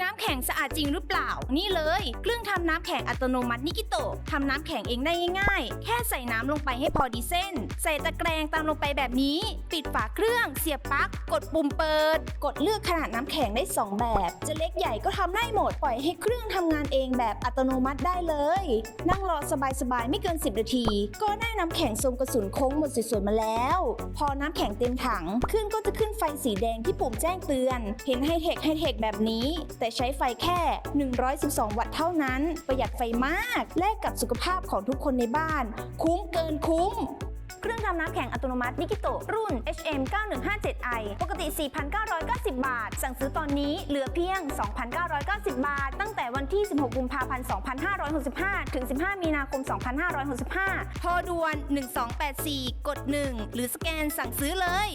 น้ำแข็งสะอาดจริงหรือเปล่า นี่เลย เครื่องทำน้ำแข็งอัตโนมัตินิกิโตะทำน้ำแข็งเองได้ง่ายๆ แค่ใส่น้ำลงไปให้พอดีเส้น ใส่ตะแกรงตามลงไปแบบนี้ ปิดฝาเครื่องเสียบปลั๊กกดปุ่มเปิด กดเลือกขนาดน้ำแข็งได้ 2 แบบ จะเล็กใหญ่ก็ทำได้หมด ปล่อยให้เครื่องทำงานเองแบบอัตโนมัติได้เลย นั่งรอสบายๆไม่เกิน 10 นาที ก็ได้น้ำแข็งทรงกระสุนโค้งหมดสวยๆมาแล้ว พอน้ำแข็งเต็มถังเครื่องก็จะขึ้นไฟสีแดงที่ปุ่มแจ้งเตือน เห็นไฮเทคไฮเทคแบบนี้ แต่ใช้ไฟแค่ 112 วัตต์เท่านั้น ประหยัดไฟมาก แลกกับสุขภาพของทุกคนในบ้าน คุ้มเกินคุ้มเครื่องทำน้ำแข็งอัตโนมัตินิกิโตรุ่น HM 9157i ปกติ 4,990 บาท สั่งซื้อตอนนี้เหลือเพียง 2,990 บาท ตั้งแต่วันที่ 16 กุมภาพันธ์ 2565 ถึง 15 มีนาคม 2565 โทรด่วน 1284 กด 1 หรือสแกนสั่งซื้อเลย